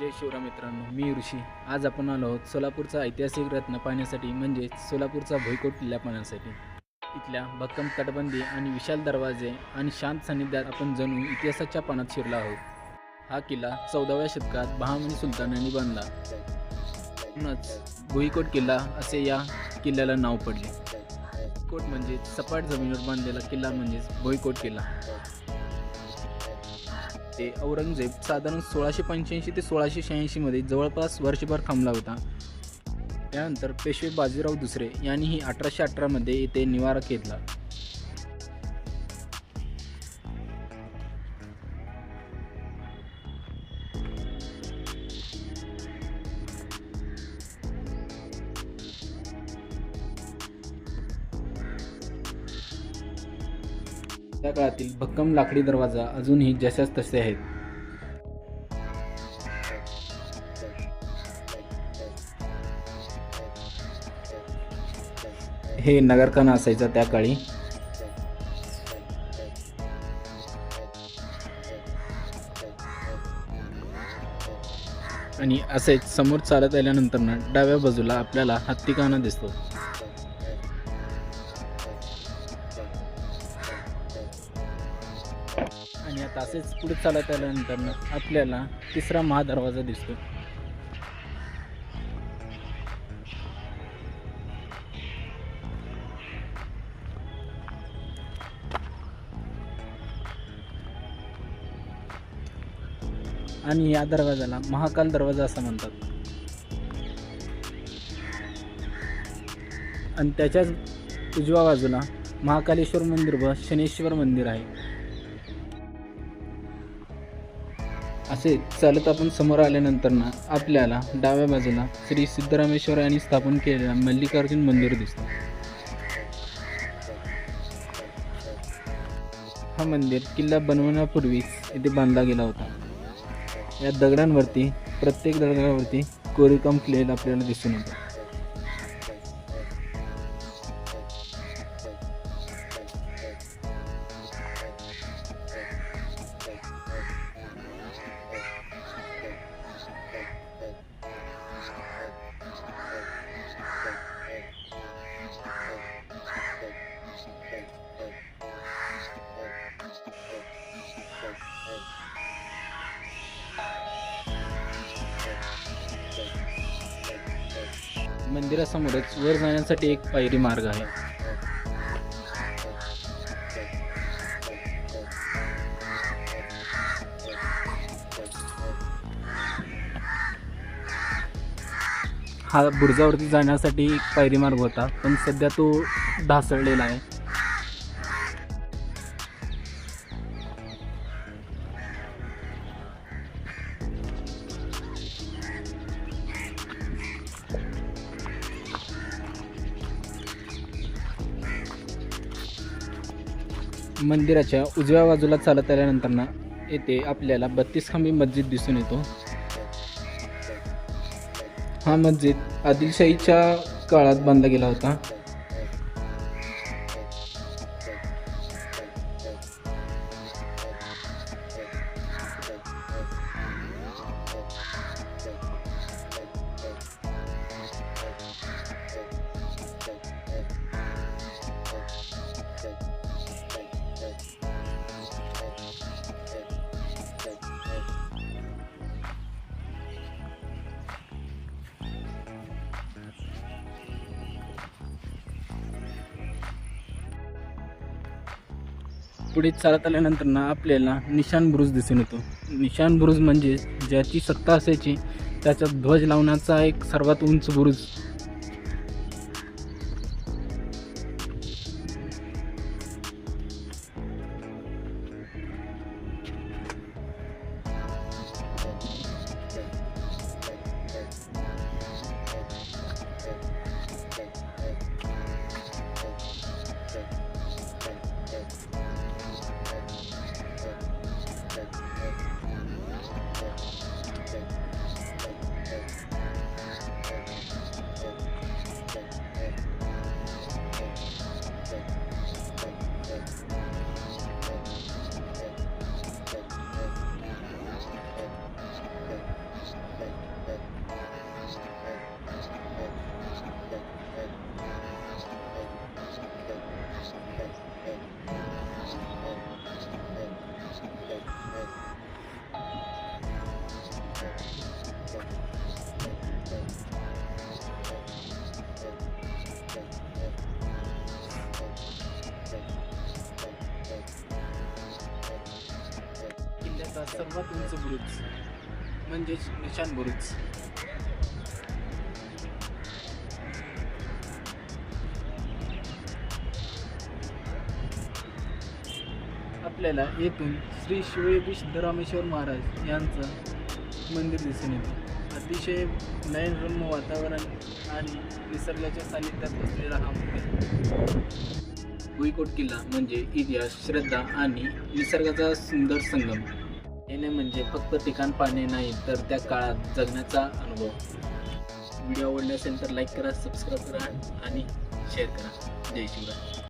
जय शिवराम मित्रांनो मी ऋषी. आज आपण आलो आहोत सोलापूरचा ऐतिहासिक रत्न पाहण्यासाठी म्हणजेच सोलापूरचा भुईकोट किल्ला पाहण्यासाठी. इथल्या भक्कम तटबंदी आणि विशाल दरवाजे आणि शांत सान्निध्यात आपण जणू इतिहासाच्या पानात शिरला आहोत. हा किल्ला चौदाव्या शतकात बहामनी सुलतानांनी बांधला. म्हणूनच भुईकोट किल्ला असे या किल्ल्याला नाव पडले. कोट म्हणजे सपाट जमिनीवर बांधलेला किल्ला म्हणजेच भुईकोट किल्ला. ते औरंगजेब साधारण सोळाशे पंच्याऐंशी ते सोळाशे शहाऐंशीमध्ये जवळपास वर्षभर थांबला होता. त्यानंतर पेशवे बाजीराव दुसरे यांनीही अठराशे अठरामध्ये इथे निवारा घेतला. त्या काळातील भक्कम लाकडी दरवाजा अजूनही जशाच तसे आहेत. हे नगरखाना असायचा त्या काळी. आणि असेच समोर चालत आल्यानंतर ना डाव्या बाजूला आपल्याला हत्तीखाना दिसतो. आणि आता असेच पुढे चालत आल्यानंतर आपल्याला तिसरा महादरवाजा दिसतो. आणि या दरवाजाला महाकाल दरवाजा असं म्हणतात. आणि त्याच्याच उजव्या बाजूला महाकालेश्वर मंदिर व शनेश्वर मंदिर आहे. असे चालत आपण समोर आल्यानंतर ना आपल्याला डाव्या बाजूला श्री सिद्धरामेश्वर यांनी स्थापन केलेला मल्लिकार्जुन मंदिर दिसतं. हा मंदिर किल्ला बनवण्यापूर्वीच इथे बांधला गेला होता. या दगडांवरती प्रत्येक दगडावरती कोरीकाम केलेलं आपल्याला दिसून येतं. मंदिरासमोरच वर जाण्यासाठी एक पायरी मार्ग आहे. हा बुरजावरती जाण्यासाठी एक पायरी मार्ग होता पण सध्या तो ढासळलेला आहे. मंदिराच्या उजव्या बाजूला चालत आल्यानंतर ना येथे आपल्याला बत्तीस खांबी मस्जिद दिसून येतो. हा मस्जिद आदिलशाहीच्या काळात बांधला गेला होता. पुढे चालत आल्यानंतर ना आपल्याला निशान बुरुज दिसून येतो. निशान बुरुज म्हणजे ज्याची सत्ता असायची त्याचा ध्वज लावण्याचा एक सर्वात उंच बुरुज. सर्वात उंच बुरुज. म्हणजेच निशान बुरुज. आपल्याला येथून श्री शिवयोगी सिद्धरामेश्वर महाराज यांचं मंदिर दिसून येते. अतिशय नयनरम्य वातावरण आणि निसर्गाच्या सानिध्यात असलेला हा मंदिर. भुईकोट किल्ला म्हणजे इतिहास श्रद्धा आणि निसर्गाचा सुंदर संगम. येणे म्हणजे फक्त ठिकाण पाहणे नाही तर त्या काळात जगण्याचा अनुभव. व्हिडिओ आवडले असेल तर लाईक करा सबस्क्राईब करा आणि शेअर करा. जय शिवराय.